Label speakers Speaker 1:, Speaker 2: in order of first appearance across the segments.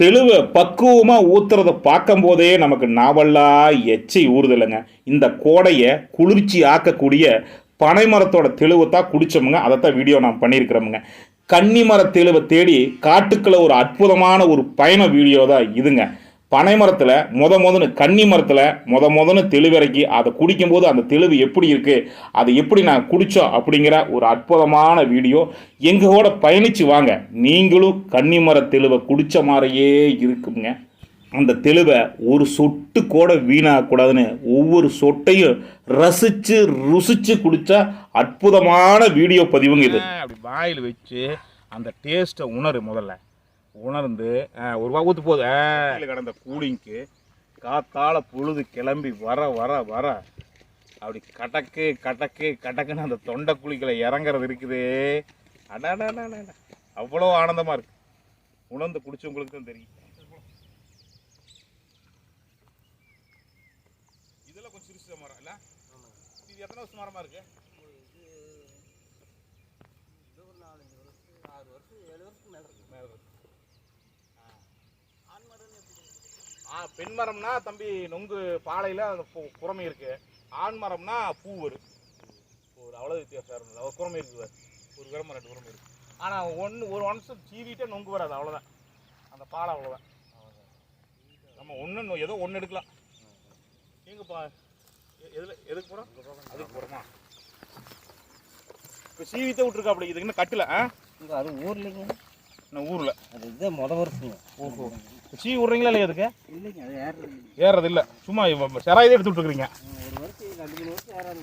Speaker 1: தெளிவை பக்குவமாக ஊத்துறத பார்க்கும்போதே நமக்கு நாவல்லா எச்சை ஊறுதில்லைங்க. இந்த கோடையை குளிர்ச்சி ஆக்கக்கூடிய பனைமரத்தோட தெளிவை தான் குடித்தோமுங்க அதைத்தான் வீடியோ நான் பண்ணியிருக்கிறோமுங்க. கன்னிமர தெளிவை தேடி காட்டுக்களை ஒரு அற்புதமான ஒரு பயண வீடியோ தான் இதுங்க. பனைமரத்தில் முத முதன்னு கன்னி மரத்தில் முத முதன்னு தெளிவிறக்கி அதை குடிக்கும்போது அந்த தெளிவு எப்படி இருக்குது அதை எப்படி நான் குடித்தோம் அப்படிங்கிற ஒரு அற்புதமான வீடியோ. எங்கள் கூட பயணித்து வாங்க. நீங்களும் கன்னிமர தெளிவை குடித்த மாதிரியே இருக்குங்க. அந்த தெளிவை ஒரு சொட்டு கூட வீணாகக்கூடாதுன்னு ஒவ்வொரு சொட்டையும் ரசித்து ருசித்து குடித்தா அற்புதமான வீடியோ பதிவுங்க இது. அப்படி வாயில் வச்சு அந்த டேஸ்ட்டை உணரு முதல்ல. உணர்ந்து ஒரு ரூபா ஊற்று போகுது கடந்த கூலிங்க்கு காத்தால பொழுது கிளம்பி வர வர வர அப்படி கடக்கு கடக்கு கடக்குன்னு அந்த தொண்டை குழிகளை இறங்குறது இருக்குது. அடாடா அவ்வளோ ஆனந்தமாக இருக்கு. உணர்ந்து குடிச்சவங்களுக்கு தான் தெரியும். இதெல்லாம் கொஞ்சம் சிறுசு மரம் இல்லை? இது எத்தனை வருஷம் மரமாக இருக்குது மேல இருக்கு. ஆ பெண் மரம்னா தம்பி நொங்கு பாலையில் அந்த குறமை இருக்கு. ஆண் மரம்னா பூ வரும் ஒரு அவ்வளோ வித்தியாசம் ஒரு குறமை இருக்குது. ஒரு குறமை ரெண்டு குறமை இருக்கு. ஆனால் ஒன்று ஒரு ஒன்ஸ் சீவிட்டே நொங்கு வராது. அவ்வளோதான் அந்த பாலை அவ்வளோதான் நம்ம ஒன்று ஏதோ ஒன்று எடுக்கலாம். எங்கப்பா எதுல எதுக்கு போகிறோம் அதுக்கு போகிறோமா இப்போ சீவித்தே விட்ருக்கா அப்படி இதுக்கு இன்னும் கட்டல ஆ?
Speaker 2: அது ஊர்லைங்க.
Speaker 1: இன்னும் ஊரில்.
Speaker 2: அது இதுதான் முத வருஷங்க.
Speaker 1: ஓஹோ. சீவி விட்றீங்களா இல்லையா அதுக்கு?
Speaker 2: ஏறது
Speaker 1: இல்லை. சும்மா செராயதே எடுத்து விட்டுருக்குறீங்க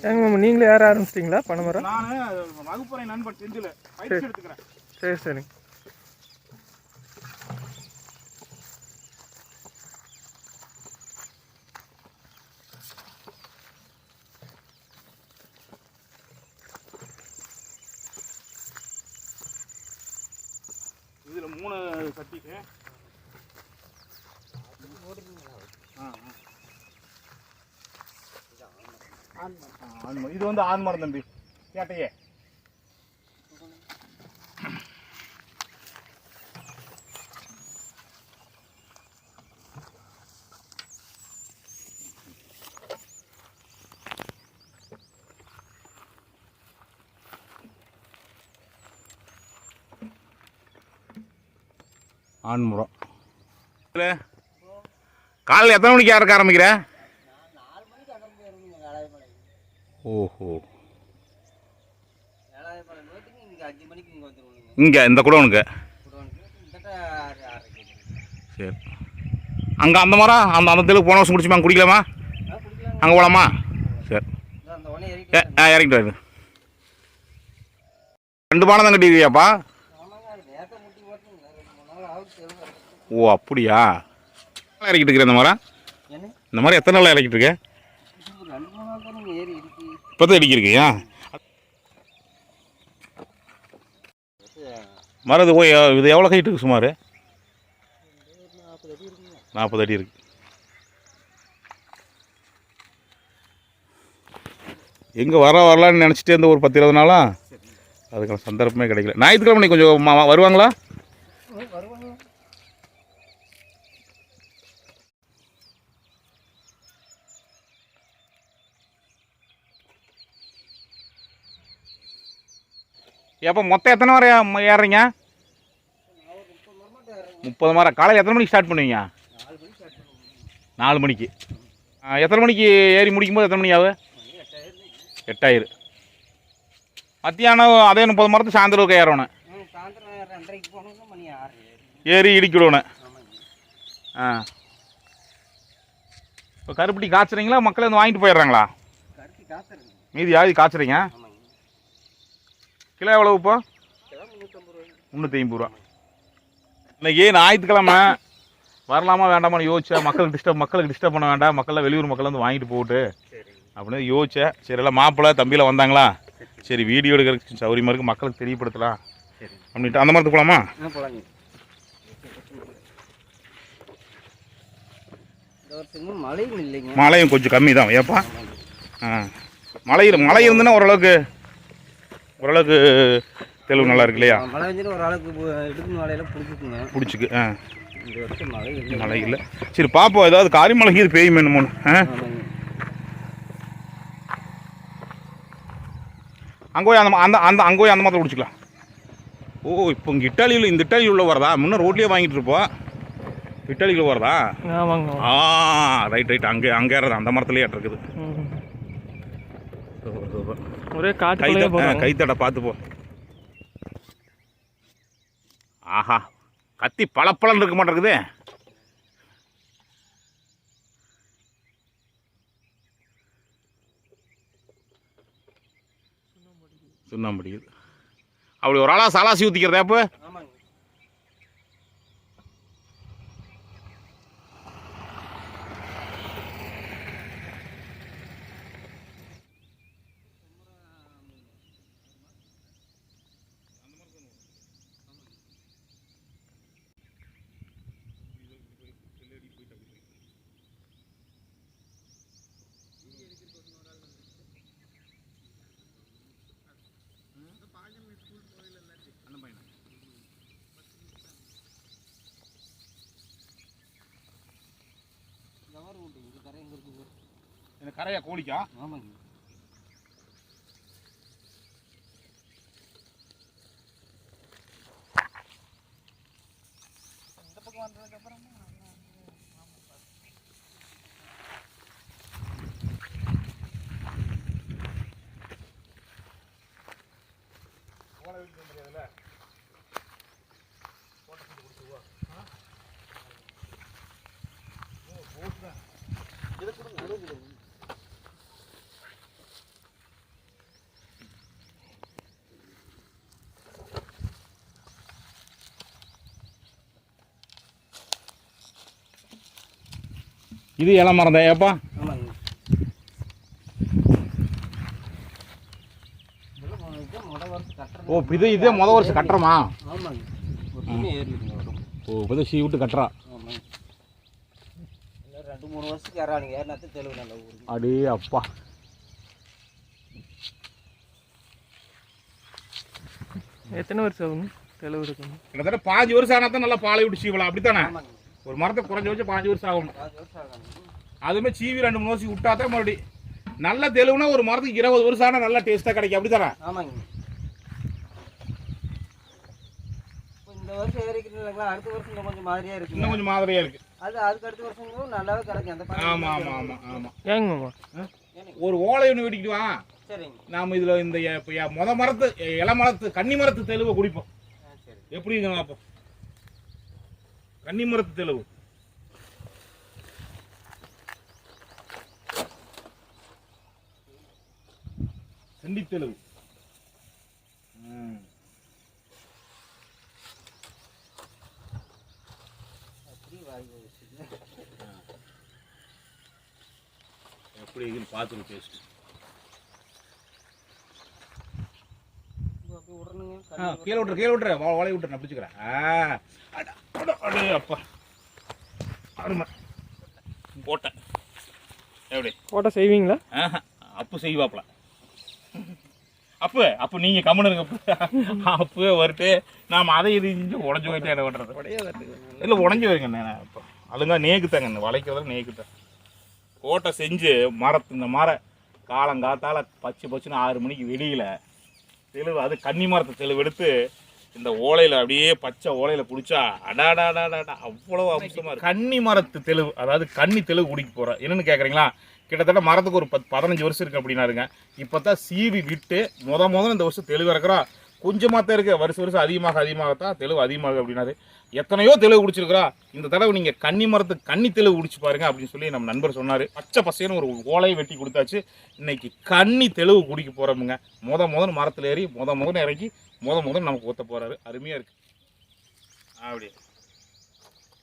Speaker 3: ஏங்க மாமா நீங்களே ஏற ஆரம்பிச்சிட்டிங்களா? பனைமரம்
Speaker 1: நான் வகுப்பறை நண்பர் செஞ்சில் பயிற்சி எடுத்துக்கிறேன்.
Speaker 3: சரி சரிங்க
Speaker 1: இதில் மூணு சட்டிக்கு ஆ, ஆ. ஆண்மரம். இது வந்து ஆண்மரம் தம்பி. கேட்டையே. ஆண்முறம் காலையில் எத்தனை மணிக்கு இறக்க ஆரம்பிக்கிற
Speaker 2: நாலு மணிக்கு அங்கே போயிருந்தீங்க வேளாய்மலை
Speaker 1: ஓஹோ.
Speaker 2: இங்கே
Speaker 1: இந்த குடோனுக்கு. சரி. அங்கே அந்த மரம் அந்த அந்த தெலுங்கு போன வருஷம் குடிச்சுமா? குடிக்கலாமா? அங்கே போகலாமா சரி. ஆ இறங்கிட்டு வருது ரெண்டு பானம் தான்
Speaker 2: தெரியும்
Speaker 1: ஓ அப்படியா? இறக்கிட்டு இருக்கிற இந்த மரம்? இந்த மாதிரி எத்தனை நாள் இறக்கிட்டு இருக்க? இப்போ தான் இடிக்கிருக்கியா மரது இது இது எவ்வளோ ஹைட் இருக்குது சுமார்?
Speaker 2: நாற்பது அடி
Speaker 1: நாற்பது அடி இருக்கு. எங்கே வர வரலான்னு நினச்சிட்டே இருந்த ஒரு பத்து இருபது நாளா? அதுக்கான சந்தர்ப்பமே கிடைக்கல. ஞாயிற்றுக்கிழமை கொஞ்சம் ம- ம- வருவாங்களா எப்போ மொத்தம் எத்தனை ம- ஏறுறீங்க? முப்பது மரம் காலையில் எத்தனை மணிக்கு ஸ்டார்ட் பண்ணுவீங்க?
Speaker 2: நாலு மணிக்கு.
Speaker 1: எத்தனை மணிக்கு ஏறி முடிக்கும் போது எத்தனை மணி ஆகும்?
Speaker 2: எட்டாயிரம்.
Speaker 1: மத்தியானம் அதே முப்பது மரத்து சாயந்தரம் ஏறணும். ஏறி இடிக்கிடணும் ஆ. இப்போ கருப்பட்டி காய்ச்சுறீங்களா? மக்கள் வந்து வாங்கிட்டு போயிடுறாங்களா? மீதி யாதி காய்ச்சுறீங்க? கிலோ எவ்வளவு இப்போ?
Speaker 2: கிலோ முந்நூற்றம்பது ரூபாய்ங்க
Speaker 1: முந்நூற்றி ஐம்பது ரூபா இன்னைக்கு ஞாயிற்றுக்கிழமை. வரலாமா வேண்டாமான்னு யோசிச்சேன். மக்களுக்கு டிஸ்டர்ப் மக்களுக்கு டிஸ்டர்ப் பண்ண வேண்டாம். மக்கள்லாம் வெளியூர் மக்கள் வந்து வாங்கிட்டு போட்டு. அப்படின்னு யோசிச்சேன். சரி எல்லாம் மாப்பிள்ளை தம்பியில் வந்தாங்களா? சரி வீடியோ எடுக்கிறதுக்கு சௌரியமாக இருக்குது மக்களுக்கு தெரியப்படுத்தலாம். அப்படின்ட்டு அந்த மரத்துக்கு போகலாமா
Speaker 2: மழையும்
Speaker 1: கொஞ்சம் கம்மி தான் ஏப்பா? ஆ. மழை மழை இருந்துன்னா ஓரளவுக்கு ஓரளவுக்கு தெளிவு நல்லா இருக்கு இல்லையா?
Speaker 2: மழை வந்து ஒரு ஆளுக்கு எடுக்கணும் வேலையில பிடிச்சிக்குங்க
Speaker 1: பிடிச்சிக்கு ஆ.
Speaker 2: மழை இல்லை.
Speaker 1: சரி பார்ப்போம் ஏதாவது காரிமலை இது பெய்யுமே என்னமோன்னு ஆ? அங்கே போய் அந்த அந்த அந்த அங்கே போய் அந்த மாதிரி குடிச்சிக்கலாம் ஓ இப்போ இங்கே இட்டாலியில் இந்த இட்டாலியில் உள்ள வரதா முன்ன ரோட்லேயே வாங்கிட்டு இருப்போம். இட்டாலியில் வரதா
Speaker 3: ஆமாங்க.
Speaker 1: ஆ ரைட் ரைட் அங்கே அங்கே ஏறது அந்த மரத்துலேயே இருக்குது
Speaker 3: ஒரே
Speaker 1: கை
Speaker 3: காட்டுக்குள்ளேயே போகிறாங்க
Speaker 1: கைத்தடை பார்த்து போ. ஆஹா கத்தி பளபளன்னு இருக்க மாட்டேங்குது. சுண்ணாம்படிக்குது அப்படி ஒரு ஆளா சலாசி ஊற்றிக்கிறதா இப்போ
Speaker 2: கவர் உண்டு இது கரை எங்கே இருக்குது
Speaker 1: எனக்கு கரையா கோழிக்கா
Speaker 2: ஆமாங்க. இது
Speaker 1: இலை மரம்
Speaker 2: கட்டுறது.
Speaker 1: ஓ இது இதே முத வருஷம் கட்டுறமா? ஓ இப்போ சீ விட்டு கட்டுறா.
Speaker 2: ரெண்டு மூணு வருஷத்துக்கு ஏறானுங்க ஏறினாத்தான் தெளிவு நல்லா ஊருங்க
Speaker 1: அடே அப்பா.
Speaker 3: எத்தனை வருஷம் ஆகும் தெளிவு இருக்குங்க
Speaker 1: கிட்டத்தட்ட பாஞ்சு வருஷம் ஆனால் தான் நல்லா பாலை விட்டு சீவலாம். அப்படித்தானே?
Speaker 2: ஆமாங்க.
Speaker 1: ஒரு மரத்தை குறைஞ்ச வச்சு பாஞ்சு வருஷம் ஆகணும்.
Speaker 2: வருஷம்
Speaker 1: அதுவுமே சீவி ரெண்டு மூணு வருஷம் விட்டா தான் மறுபடி. நல்ல தெளிவுனா ஒரு மரத்துக்கு இருபது வருஷம் ஆனால் நல்லா டேஸ்ட்டாக கிடைக்கும். அப்படித்தானே?
Speaker 2: ஆமாங்க. இப்போ இந்த வருஷம் ஏறிக்கிறீங்களா அடுத்த வருஷம் இன்னும் கொஞ்சம் மாதிரியா
Speaker 1: இன்னும்
Speaker 2: இருக்குங்க
Speaker 1: கொஞ்சம் மாதிரியாக இருக்கு.
Speaker 2: அது அதுக்கு அடுத்த வருஷங்களும் நல்லாவே கிடைக்கும். அந்த பழம்
Speaker 1: ஆமாம் ஆமாம் ஆமாம் ஆமாம்
Speaker 3: ஏங்க?
Speaker 1: ஒரு ஓலை ஒன்று வெட்டிக்கிட்டு வா.
Speaker 2: சரிங்க.
Speaker 1: நாம் இதில் இந்த முத மரத்து எ- இலை மரத்து கன்னி மரத்து தெளிவை குடிப்போம். எப்படி பார்ப்போம். கன்னி மரத்து தெளிவு. செண்டி தெளிவு ம்.
Speaker 2: அப்படி வாங்கி வச்சுங்க
Speaker 1: எப்படி இருக்குன்னு பார்த்துட்டு டேஸ்ட்
Speaker 2: அப்படியே விடணுங்க
Speaker 1: ஆ கீழே விட்டுரு கீழே விட்டுரு. வா வளைய விட்டுரு நான் பிடிச்சிக்கிறேன். அட, அப்பா. அருமை. போட்டேன். எப்படி?
Speaker 3: போட்டோ செய்வீங்களா?
Speaker 1: ஆஹா, அப்பு செய்வாப்ல அப்பு அப்போ நீங்க கம்முன்னு இருங்க. அப்பவே வரட்டு நாம அதை இருந்து உடஞ்சு போயிட்டு என்ன பண்றது இல்லை உடஞ்சி வருங்க நான் இப்போ அதுங்க நேக்குத்தாங்க வளைக்கிறத நேக்குத்தேன். கோட்டை செஞ்சு மரத்து இந்த மர காலங்காத்தால பச்சை பச்சுன்னு ஆறு மணிக்கு வெளியில தெளிவு அது கன்னி மரத்தை தெளிவு எடுத்து இந்த ஓலையில அப்படியே பச்சை ஓலையில பிடிச்சா அடாடாடாடா அவ்வளவு அம்சமா இருக்கு. கன்னி மரத்து தெளிவு அதாவது கன்னி தெளிவு குடிக்க போறோம் என்னன்னு கேக்குறீங்களா? கிட்டத்தட்ட மரத்துக்கு ஒரு பத்து பதினஞ்சு வருஷம் இருக்கு அப்படின்னாருங்க. இப்பதான் சீவி விட்டு முத முத இந்த வருஷம் தெளிவு இறக்குறோம் கொஞ்சமாக தான் இருக்கு. வருஷம் வருஷம் அதிகமாக அதிகமாகத்தான் தெளிவு அதிகமாக அப்படின்னாரு. எத்தனையோ தெளிவு குடிச்சிருக்கிறா. இந்த தடவை நீங்க கன்னி மரத்துக்கு கன்னி தெளிவு குடிச்சு பாருங்க அப்படின்னு சொல்லி நம்ம நண்பர் சொன்னார். பச்சை பசைன்னு ஒரு ஓலையை வெட்டி கொடுத்தாச்சு. இன்னைக்கு கன்னி தெளிவு குடிக்க போறோமுங்க. முத முதன் மரத்துல ஏறி முத முதன் இறக்கி முத முதன் நமக்கு ஊத்த போறாரு. அருமையா இருக்கு. அப்படி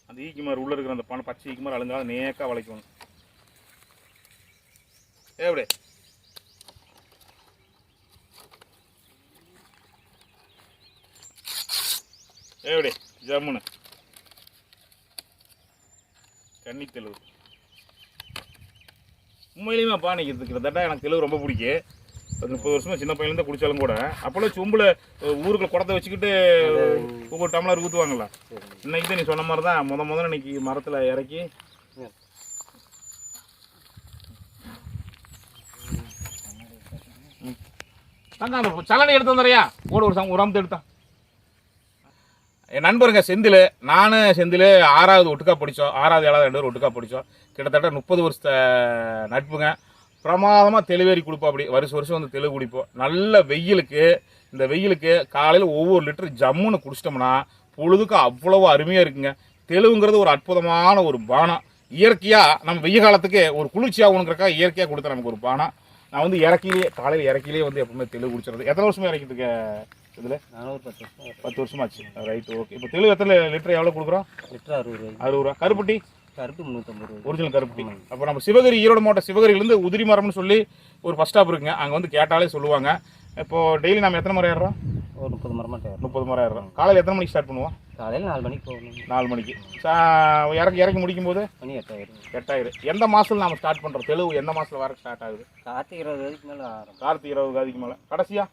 Speaker 1: அந்த ஈக்குமார் உள்ளே உள்ள இருக்கிற அந்த பணம் பச்சை ஈக்குமார் அழுங்காத நேக்கா வளைக்கணும். எப்படி எப்படி ஜம்முன்னு கன்னி தெளிவு உண்மையிலுமே அப்பா இன்னைக்கு கிட்டத்தட்ட எனக்கு தெளிவு ரொம்ப பிடிக்கும் ஒரு முப்பது வருஷமா சின்ன பையன்லேருந்து குடித்தாலும் கூட அப்போல்லாம் சொம்பில் ஊருக்குள்ள குடத்தை வச்சுக்கிட்டு ஒவ்வொரு டம்ளர் ஊற்றுவாங்களா இன்னைக்கு தான் நீ சொன்ன மாதிரி தான் முத முதல்ல இன்னைக்கு மரத்தில் இறக்கி. தங்க அந்த சலனை எடுத்து வந்துறையா ஓட ஒரு சம் ஒரு அமுத்து எடுத்தான் என் நண்பருங்க செந்தில் நான் செந்தில் ஆறாவது ஒட்டுக்கா பிடிச்சோம். ஆறாவது ஏழாவது ரெண்டு பேரும் ஒட்டுக்கா பிடிச்சோம். கிட்டத்தட்ட முப்பது வருஷத்த நட்புங்க. பிரமாதமாக தெளிவேறி கொடுப்போம் அப்படி. வருஷம் வருஷம் வந்து தெளிவு குடிப்போம் நல்ல வெயிலுக்கு இந்த வெயிலுக்கு காலையில் ஒவ்வொரு லிட்டர் ஜம்முன்னு குடிச்சிட்டோம்னா பொழுதுக்கு அவ்வளோ அருமையாக இருக்குங்க. தெளிவுங்கிறது ஒரு அற்புதமான ஒரு பானம். இயற்கையாக நம்ம வெய்ய காலத்துக்கு ஒரு குளிர்ச்சியாகணுங்கிறக்கா இயற்கையாக கொடுத்த நமக்கு ஒரு பானம். நான் வந்து இறக்கிலேயே காலையில் இறக்கிலேயே வந்து எப்பவுமே தெளிவு குடிச்சிடுறது. எத்தனை வருஷமே இறக்கிட்டு இருக்க? இதில்
Speaker 2: நானும் பத்து வருஷம்
Speaker 1: பத்து வருஷமாச்சு. ரைட் ஓகே இப்போ தெளிவு எத்தனை லிட்டர் எவ்வளோ கொடுக்குறோம்?
Speaker 2: லிட்டர் அறுபது ரூபாய்
Speaker 1: அறுபது ரூபா. கருப்பட்டி?
Speaker 2: கருப்பு முந்நூற்றம்பது ரூபாய்
Speaker 1: ஒரிஜினல் கருப்பட்டி. அப்போ நம்ம சிவகிரி ஈரோடு மாவட்டம் சிவகிரியிலேருந்து உதிரி மரம்னு சொல்லி ஒரு பஸ் ஸ்டாப் இருக்குங்க. அங்கே வந்து கேட்டாலே சொல்லுவாங்க. இப்போ டெய்லி நம்ம எத்தனை மரம் ஏறுறோம்?
Speaker 2: ஒரு முப்பது மரமாக டயர்
Speaker 1: முப்பது மரம் ஏறுறோம். காலையில் எத்தனை மணிக்கு ஸ்டார்ட் பண்ணுவோம்?
Speaker 2: காலையில் நாலு மணிக்கு போகணும்.
Speaker 1: நாலு மணிக்கு. இறக்கி இறக்கி முடிக்கும் போது
Speaker 2: மணி எட்டாயிரம்.
Speaker 1: எட்டாயிரம் எந்த மாதத்தில் நம்ம ஸ்டார்ட் பண்ணுறோம் தெளிவு எந்த மாதத்தில் வர ஸ்டார்ட் ஆகுது?
Speaker 2: கார்த்திகை இருபது மேலே
Speaker 1: கார்த்திகை இருபது அதிகம் மேலே. கடைசியாக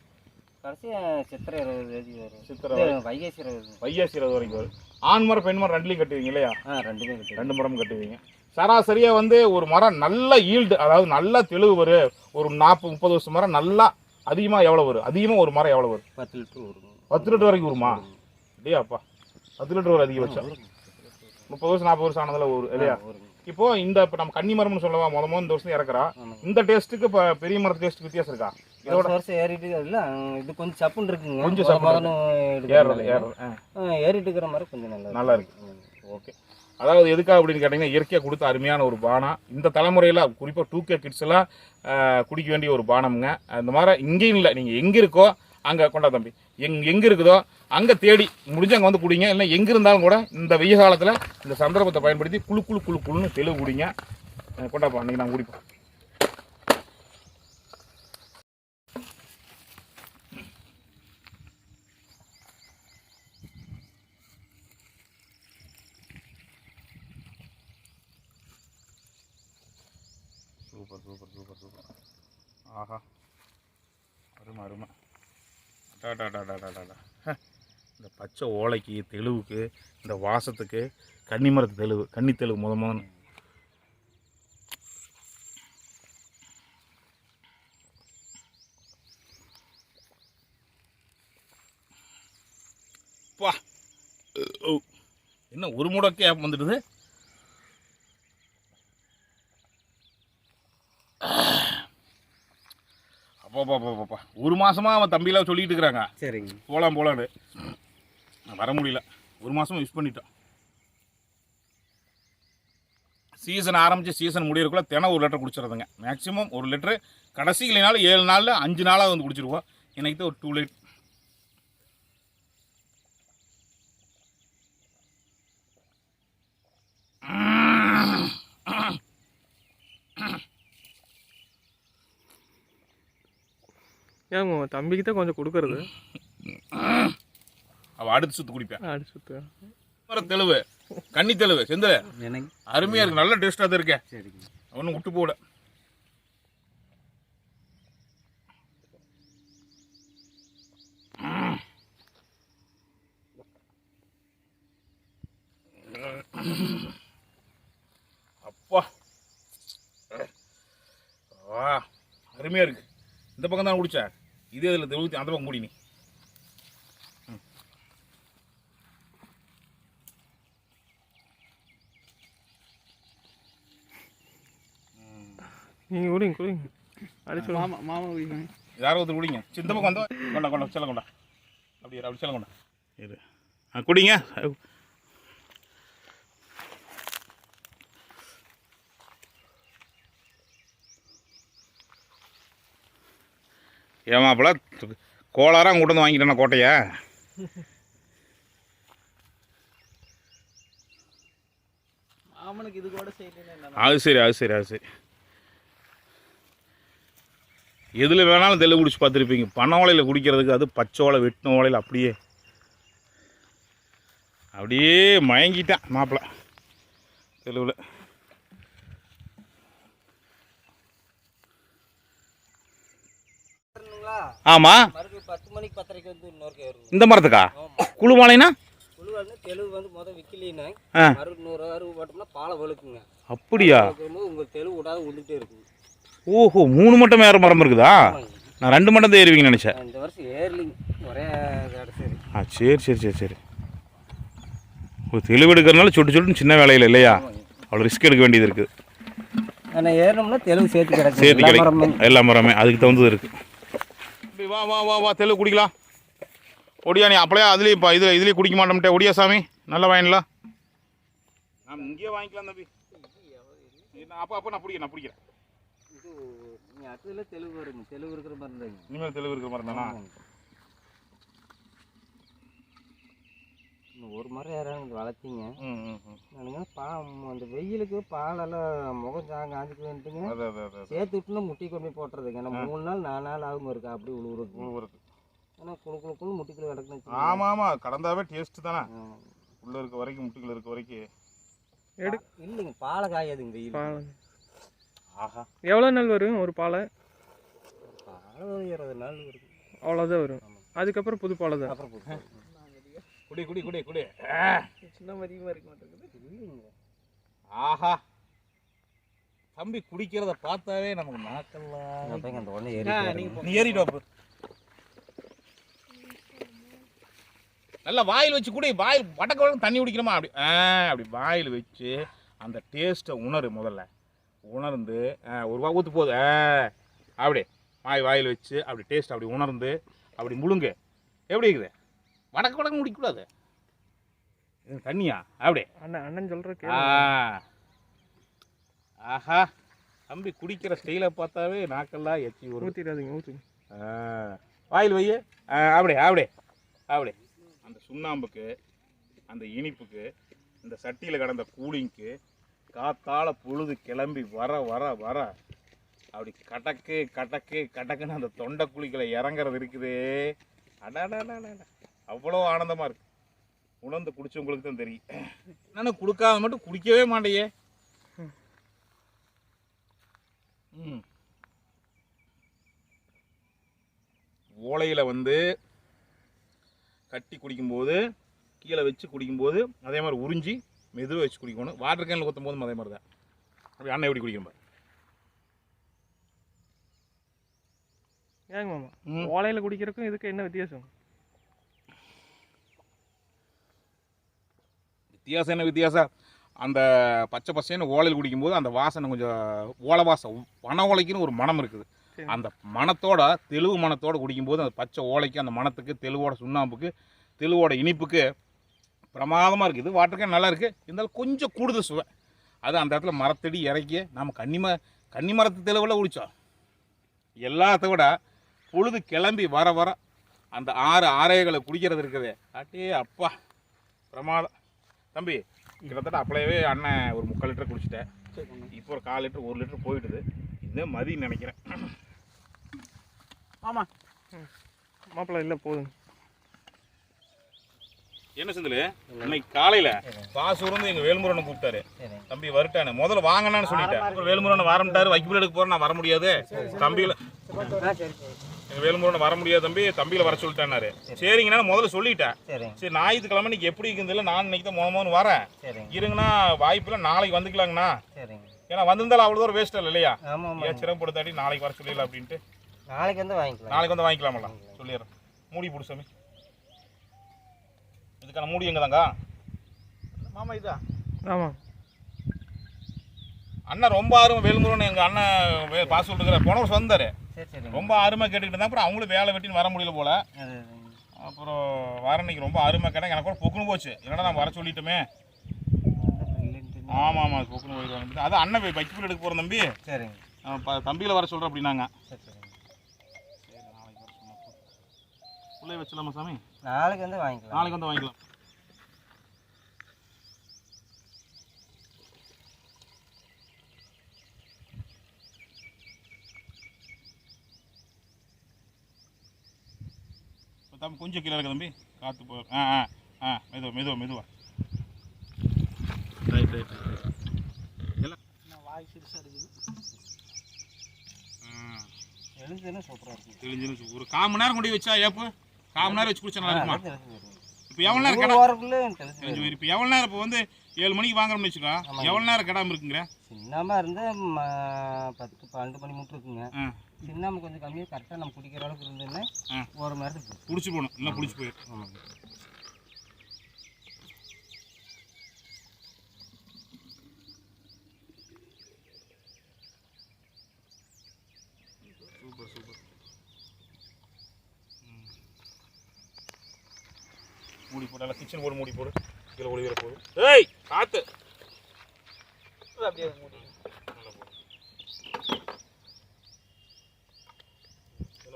Speaker 2: கடைசியாக சித்திரை இருபது தேதி வரும்.
Speaker 1: சித்திரை
Speaker 2: இது வைகாசி இருபது.
Speaker 1: வைகாசி இருபது வரைக்கும் வரும். ஆண் மரம் பெண் மரம் ரெண்டுலையும் கட்டுவீங்க இல்லையா?
Speaker 2: கட்டி
Speaker 1: ரெண்டு மரம் கட்டுவீங்க. சராசரியாக வந்து ஒரு மரம் நல்ல ஈல்டு அதாவது நல்ல தெளிவு வரும் ஒரு நாற்பது முப்பது வருஷம் மரம் நல்லா அதிகமாக எவ்வளோ வரும்? அதிகமாக ஒரு மரம் எவ்வளோ வரும்?
Speaker 2: பத்து லிட்டர் வரும்.
Speaker 1: பத்து லிட்டர் வரைக்கும் வருமா? அப்பா? பத்து லிட்டர் வரும் அதிகபட்சம் முப்பது வருஷம் நாற்பது வருஷம் ஆனதில் ஒரு இல்லையா? இப்போ இந்த இப்போ நம்ம கன்னி மரம்னு சொல்லவா? முத முதல் இந்த வருஷம் இறக்குறா. இந்த டேஸ்ட்டுக்கு இப்போ பெரிய மரத்து டேஸ்ட்டுக்கு வித்தியாசம் இருக்கா? இதோட
Speaker 2: வருஷம் ஏறிட்டு இல்லை இது கொஞ்சம் சப்புன்னு இருக்குங்க.
Speaker 1: கொஞ்சம் சப்புன்னு ஏறுறது. ஏறுறது.
Speaker 2: ஏறிட்டு இருக்கிற மாதிரி கொஞ்சம் நல்லா
Speaker 1: நல்லா இருக்கு. ஓகே. அதாவது எதுக்காக அப்படின்னு கேட்டிங்கன்னா இயற்கையாக கொடுத்த அருமையான ஒரு பானம் இந்த தலைமுறையில் குறிப்பாக டூ கே கிட்ஸ் எல்லாம் ஆஹ், குடிக்க வேண்டிய ஒரு பானம்ங்க. அந்த மாதிரி இங்கேயும் இல்லை. நீங்கள் எங்கே இருக்கோ அங்கே கொண்டா தம்பி. எங் எங்கே இருக்குதோ அங்கே தேடி முடிஞ்சு அங்கே வந்து குடிங்க. இல்லை எங்கே இருந்தாலும் கூட இந்த வெய்ய காலத்தில் இந்த சந்தர்ப்பத்தை பயன்படுத்தி குளு குளு குளு குளுன்னு தெளிவு குடிங்க. கொண்டாப்பா அன்றைக்கி நான் குடிப்போம். Super super super super. ஆஹா. அருமை அருமை. டா டா டா டா டா டா ஹ. இந்த பச்சை ஓலைக்கு தெளிவுக்கு இந்த வாசத்துக்கு கன்னிமரத்து தெளிவு கன்னி தெளிவு முத முதன்னு என்ன ஒரு முடக்கே வந்துடுது? அப்பா ஒரு மாசமா அவன் தம்பிலாம் சொல்லிட்டு இருக்கிறாங்க.
Speaker 2: சரிங்க.
Speaker 1: போகலாம் போகலான்னு வர முடியல. ஒரு மாசமா யூஸ் பண்ணிட்டோம் சீசன் ஆரம்பிச்சு சீசன் முடியறதுக்குள்ள தினம் ஒரு லிட்டர் குடிச்சிடுறதுங்க. மேக்ஸிமம் ஒரு லிட்டரு கடைசி இல்லைனாலும் ஏழு நாளில் அஞ்சு நாளாக வந்து குடிச்சிருவோம். இன்னைக்கு தான் ஒரு டூ லிட்
Speaker 3: ஏன் உன் தம்பிக்கு தான் கொஞ்சம் கொடுக்கறது?
Speaker 1: அவள் அடுத்து சுத்து குடிப்பேன்
Speaker 3: அடி சுத்து
Speaker 1: தெளிவு. கன்னி தெளிவு. செந்தில் அருமையாக இருக்கு. நல்ல டேஸ்ட்டாக தான் இருக்கேன்
Speaker 2: சரிங்க.
Speaker 1: ஒன்றும் விட்டு போகல. அப்பா. வா அருமையாக இருக்கு. இந்த பக்கம் தான் குடிச்ச இதே இதில் தெளிவுத்தி அந்த பக்கம் குடி நீ.
Speaker 3: நீங்கள் குடிங்க குடிங்க அடி சொல்லுங்க
Speaker 4: மாமா மாமா குடிக்கணும்
Speaker 1: யாரோ ஒருத்தர் குடிங்க இந்த பக்கம் வந்தா கொண்டா கொண்டா செல்ல கொண்டா. அப்படி இரு, அப்படி செல்ல கொண்டா. இரு. ஆ குடிங்க. ஏமாப்பிள கோளாராக கொண்டு வந்து வாங்கிட்டேன்னா கோட்டையை. அது சரி அது சரி அது சரி. எதில் வேணாலும் தெளிவு குடிச்சு பார்த்துருப்பீங்க. பனை ஓலையில் குடிக்கிறதுக்கு அது பச்சை ஓலை வெட்டின ஓலையில் அப்படியே அப்படியே மயங்கிட்டேன் மாப்பிள்ள தெளிவில் ஆமாம்
Speaker 2: மறுபடியும் பத்து மணிக்கு பத்தரைக்கு வந்து இன்னொரு ஏறுங்க
Speaker 1: இந்த மரத்துக்கா? குழு வாழைனா
Speaker 2: புழு வந்து தெளிவு வந்து முதல் விற்கலின்னு
Speaker 1: ஆ.
Speaker 2: மறுபடியும் நூறு அறுபது போட்டோம்னா பாலை வெளுக்குங்க
Speaker 1: அப்படியா?
Speaker 2: உங்களுக்கு தெளிவு விடாத
Speaker 1: ஓஹோ மூணு மட்டும் ஏற மரம் இருக்குதா. நான் ரெண்டு மட்டும் தான் ஏறுவீங்கன்னு நினச்சேன்.
Speaker 2: இந்த வருஷம் ஏர்லிங் ஒரே இடம் சரி.
Speaker 1: ஆ சரி சரி சரி சரி. ஒரு தெளிவு எடுக்கிறதுனால சுட்டு சுட்டு சின்ன வேலையில் இல்லையா? அவ்வளோ ரிஸ்க் எடுக்க வேண்டியது இருக்குது
Speaker 2: ஆனால் ஏறணும்னா தெளிவு சேர்த்து கிடைக்கும்
Speaker 1: சேர்த்து கிடைக்கும். எல்லா மரமே அதுக்கு தகுந்தது இருக்குது வா வா வா வா தெளிவு குடிக்கலாம். ஒடியா நீ அப்படியே அதுலேயும் இப்போ இதில் இதுலேயும் குடிக்க மாட்டோம்ட்டே ஒடியா சாமி நல்லா வாங்கிடலாம் நான் இங்கேயே வாங்கிக்கலாம் தம்பி. அப்போ அப்போ நான் பிடிக்கிறேன் நான் பிடிக்கிறேன்.
Speaker 2: இது தெளிவு வருங்க தெளிவு இருக்கிற மாதிரி இருந்தாங்க.
Speaker 1: இனிமேல் தெளிவு இருக்கிற மாதிரி தானா
Speaker 2: ஒரு மரம் ஏறாங்க வளர்த்திங்க. நானுங்க பா அந்த வெயிலுக்கு பாலெல்லாம் முகம் சாங்க ஆஞ்சிக்கு வந்துட்டுங்க
Speaker 1: அது அது அது
Speaker 2: சேர்த்து விட்டுனா முட்டி கொண்டு போட்டுறதுங்க. ஏன்னா மூணு நாள் நாலு நாள் ஆகும் இருக்கா அப்படி உழுவுறதுக்கு.
Speaker 1: உழுவுறது
Speaker 2: ஏன்னா குழு குழு குழு முட்டிக்குள்ள கிடக்குன்னு
Speaker 1: ஆமாம் ஆமாம் கடந்தாவே டேஸ்ட்டு தானே. உள்ளே இருக்க வரைக்கும் முட்டுக்குள்ள இருக்க வரைக்கும்.
Speaker 3: எடு.
Speaker 2: இல்லைங்க பாலை காயாதுங்க வெயில்
Speaker 1: ஆஹா.
Speaker 3: எவ்வளோ நாள் வரும் ஒரு பாலை?
Speaker 2: பாலை ஒரு இருபது நாள் இருக்கு
Speaker 3: அவ்வளோதான் வரும். அதுக்கப்புறம் புது பாலை தான்.
Speaker 2: அப்புறம் போட்டு
Speaker 1: குடி குடி குடி குடி.
Speaker 3: சின்ன மதியமாக இருக்க மாட்டேங்குது.
Speaker 1: ஆஹா. தம்பி குடிக்கிறத பார்த்தாவே நமக்கு நாக்கெல்லாம் நீ ஏறிட்டு வாப்பு. நல்லா வாயில் வச்சு குடி. வாயில் வடக்க வடக்கு தண்ணி குடிக்கணுமா? அப்படி ஆ அப்படி வாயில் வச்சு அந்த டேஸ்ட்டை உணரு முதல்ல. உணர்ந்து ஆ, ஒரு வா ஊற்று போகுது ஆ அப்படி. வாய் வாயில் வச்சு அப்படி டேஸ்ட் அப்படி உணர்ந்து அப்படி முழுங்கு. எப்படி இருக்குது? வடக்கு வடக்கு முடிக்கக்கூடாது. இது தண்ணியா? அப்படி
Speaker 3: அண்ணன் அண்ணன் சொல்கிற
Speaker 1: ஆ.
Speaker 3: கேளு
Speaker 1: ஆஹா. தம்பி குடிக்கிற ஸ்டைலை பார்த்தாவே நாக்கெல்லாம் எச்சி வரும்.
Speaker 3: ஊற்றிடாதீங்க ஊற்றுங்க
Speaker 1: வாயில் வைய. அப்படி அப்படி அப்படி அந்த சுண்ணாம்புக்கு அந்த இனிப்புக்கு இந்த சட்டியில் கடந்த கூலிங்க்கு காத்தால பொழுது கிளம்பி வர வர வர அப்படி கடக்கு கடக்கு கடக்குன்னு அந்த தொண்டை குழிகளை இறங்குறது இருக்குது. அடாடாடாடா அவ்வளோ ஆனந்தமாக இருக்கு. உணர்ந்து குடிச்சவங்களுக்கு தான் தெரியும். நான் கொடுக்காத மட்டும் குடிக்கவே மாட்டேயே. ம். ஓலையில் வந்து கட்டி குடிக்கும்போது கீழே வச்சு குடிக்கும்போது அதே மாதிரி உறிஞ்சி மெதுவாக வச்சு குடிக்கணும். வாட்டர் கேனில் ஊற்றும் போதும் அதே மாதிரி தான் அப்படி அண்ணன் எப்படி குடிக்கணும்.
Speaker 3: ஏங்க மாமா. ஓலையில் குடிக்கிறதுக்கும் இதுக்கு என்ன வித்தியாசம்?
Speaker 1: வித்தியாசம் என்ன வித்தியாசம்? அந்த பச்சை பசேன்னு ஓலையில் குடிக்கும்போது அந்த வாசனை கொஞ்சம் ஓலை வாசம் பனை ஓலைக்குன்னு ஒரு மனம் இருக்குது. அந்த மணத்தோட தெளிவு மணத்தோட குடிக்கும்போது அந்த பச்சை ஓலைக்கு அந்த மணத்துக்கு தெளிவோட சுண்ணாம்புக்கு தெளிவோட இனிப்புக்கு பிரமாதமாக இருக்குது. இது வாட்டர் கேன் நல்லா இருக்குது இருந்தாலும் கொஞ்சம் கூடுதல் சுவை. அது அந்த இடத்துல மரத்தடி இறக்கி நம்ம கன்னிம கன்னி மரத்து தெளிவில் குடித்தோம் எல்லாத்த விட பொழுது கிளம்பி வர வர அந்த ஆறு ஆரைகளை குடிக்கிறது இருக்குது. அட்டே அப்பா பிரமாதம். தம்பி கிட்டத்தட்ட அப்படியே அண்ணன் ஒரு முக்கால் லிட்டர் குடிச்சிட்டேன். இப்போ ஒரு கால் லிட்டர் ஒரு லிட்டர் போயிடுது இதே மதி நினைக்கிறேன். ஆமாம்
Speaker 3: மாப்பிள்ளை இல்லை போதுங்க
Speaker 1: என்ன செந்தில்? இன்னைக்கு காலையில் பாசூர்ந்து எங்கள் வேல்முருகனை கூப்பிட்டாரு. தம்பி வரட்டானு. முதல்ல வாங்கன்னு சொல்லிட்டேன். அப்புறம் வேல்முருகன் வரமாட்டாரு வைக்கல் எடுக்க போகிறேன் நான் வர முடியாது. தம்பியில்
Speaker 2: ஆ சரி சரி.
Speaker 1: எங்கள் வேல்முருகன் வர முடியாது தம்பி தம்பியில் வர சொல்லிட்டேன்னாரு. சரிங்கண்ணா முதல்ல சொல்லிட்டேன். சரி. ஞாயிற்றுக்கிழமை இன்னைக்கு எப்படி இருக்குதுல்ல நான் இன்னைக்கு தான் மொதல் வரேன்.
Speaker 2: சரிங்க.
Speaker 1: இருங்கண்ணா வாய்ப்பில்லை நாளைக்கு வந்துக்கலாங்கண்ணா.
Speaker 2: சரிங்க.
Speaker 1: ஏன்னா வந்திருந்தாலும் அவ்வளோ தூரம் வேஸ்ட் இல்லை இல்லையா? ஏன் சிரமப்படுத்தாட்டி நாளைக்கு வர சொல்லிடலாம் அப்படின்ட்டு.
Speaker 2: நாளைக்கு வந்து வாங்கிக்கலாம்.
Speaker 1: நாளைக்கு வந்து வாங்கிக்கலாமல்ல சொல்லிடுறேன். மூடி போடு சாமி. இதுக்கான மூடி எங்கே தாங்க மாமா இதா?
Speaker 3: ஆமாம்
Speaker 1: அண்ணன் ரொம்ப ஆர்வம் வேல்முருகன் எங்கள் அண்ணன் வே- பாஸ் இருக்கிற போன வருஷம் வந்தார். ரொம்ப ஆர்வமாக கேட்டுக்கிட்டு இருந்தா அப்புறம் அவங்களும் வேலை வெட்டின்னு வர முடியல போல. அப்புறம் வர இன்னைக்கு ரொம்ப ஆர்வமாக கேட்டேன் எனக்கு கூட பொக்குன்னு போச்சு. என்னடா நான் வர சொல்லிட்டோமே. ஆமாம் ஆமாம் பொக்குன்னு போயிடுவாங்க அது அண்ணன் பைக்கில் எடுக்க போகிறோம் தம்பி.
Speaker 2: சரிங்க
Speaker 1: தம்பியில் வர சொல்கிறேன் அப்படின்னாங்க.
Speaker 2: சரி
Speaker 1: சரி. நாளைக்கு உள்ளே வச்சலாமா சாமி?
Speaker 2: நாளைக்கு வந்து வாங்கிக்கலாம்.
Speaker 1: நாளைக்கு வந்து வாங்கிக்கலாம். தம்பி கொஞ்சம் கீழே இருக்கு தம்பி. காற்று போ ஆ ஆ ஆ மெதுவா மெதுவா மெதுவா. ரைட் ரைட் எல்லாம்
Speaker 4: வாய் சிறுசாக இருக்குது.
Speaker 1: ம்
Speaker 2: தெளிஞ்சுன்னா சூப்பராக இருக்கும்.
Speaker 1: தெளிஞ்சுன்னு ஒரு கால் மணி நேரம் கொண்டு வச்சா ஏப்பு? கால் மணி நேரம் வச்சு குடிச்சா நல்லா இருக்குமா? இப்போ எவ்வளோ நேரம் கடை இப்போ எவ்வளோ நேரம் இப்போ வந்து ஏழு மணிக்கு வாங்குறோம்னு வச்சுக்கோ. எவ்வளோ நேரம் கிடாம இருக்குங்கிற?
Speaker 2: சின்னமாக இருந்தால் பத்து பன்னெண்டு மணி மட்டும் இருக்குங்க. சின்னாம கொஞ்சம் கம்மியாக கரெக்டாக நம்ம குடிக்கிற அளவுக்கு இருந்ததுன்னா. ஒரு மணி நேரத்துக்கு போதும்.
Speaker 1: புடிச்சு போகணும் இல்லை புடிச்சு போயிடும் சூப்பர் சூப்பர். மூடி போடு நல்லா கிச்சன் போடு மூடி போடு. கீழே ஒளி வர போகுது ஏய் காத்து
Speaker 4: அப்படியே மூடி.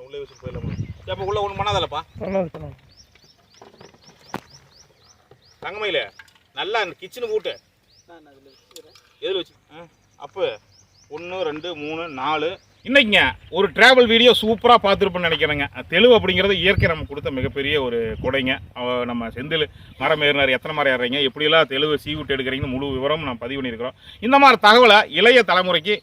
Speaker 1: உள்ளே வச்சு போயிடலாமா? ஏப்பா உள்ள ஒன்றும் பண்ணாதல்லப்பா
Speaker 3: பண்ணாது பண்ணாது
Speaker 1: தங்கமயில நல்லா அந்த கிச்சனு
Speaker 4: வச்சுக்கிறேன்.
Speaker 1: எதில் வச்சு அப்போ ஒன்று ரெண்டு மூணு நாலு இன்னைக்குங்க ஒரு ட்ராவல் வீடியோ சூப்பராக பார்த்துருப்பேன்னு நினைக்கிறேங்க. தெளிவு அப்படிங்கிறது இயற்கை நம்ம கொடுத்த மிகப்பெரிய ஒரு கொடைங்க. நம்ம செந்தில் மரம் ஏறினார் எத்தனை மரம் ஏறுறீங்க எப்படியெல்லாம் தெளிவு சீவிட்டு எடுக்கிறீங்கன்னு முழு விவரம் நான் பதிவு பண்ணியிருக்கிறோம். இந்த மாதிரி தகவலை இளைய தலைமுறைக்கு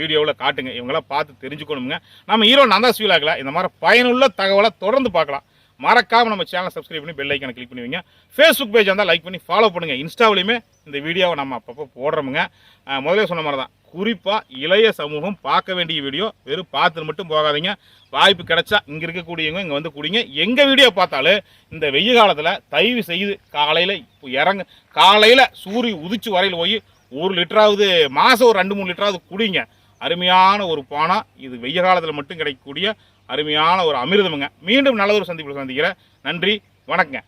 Speaker 1: வீடியோவில் காட்டுங்க. இவங்களாம் பார்த்து தெரிஞ்சுக்கணுங்க நம்ம ஹீரோ நந்தா ஸ்வீலாக்கில் இந்த மாதிரி பயனுள்ள தகவலை தொடர்ந்து பார்க்கலாம். மறக்காம நம்ம சேனலை சப்ஸ்கிரைப் பண்ணி பெல் ஐக்கனை கிளிக் பண்ணுவீங்க ஃபேஸ்புக் பேஜ் வந்தால் லைக் பண்ணி ஃபாலோ பண்ணுங்க. இன்ஸ்டாவிலையுமே இந்த வீடியோவை நம்ம அப்பப்போ போடுறோமுங்க. முதலே சொன்ன மாதிரி தான் குறிப்பாக இளைய சமூகம் பார்க்க வேண்டிய வீடியோ வெறும் பார்த்துட்டு மட்டும் போகாதீங்க. வாய்ப்பு கிடைச்சா இங்கே இருக்கக்கூடியவங்க இங்கே வந்து கூடிங்க. எங்கள் வீடியோ பார்த்தாலும் இந்த வெய்ய காலத்தில் தயவு செய்து காலையில் இப்போ இறங்க காலையில் சூரியன் உதிச்சு வரையில் போய் ஒரு லிட்டராவது மாதம் ஒரு ரெண்டு மூணு லிட்டராவது குடிங்க. அருமையான ஒரு பானம் இது வெய்ய காலத்தில் மட்டும் கிடைக்கக்கூடிய அருமையான ஒரு அமிர்தமுங்க. மீண்டும் நல்ல ஒரு சந்திப்பில் சந்திக்கிறேன். நன்றி வணக்கங்க.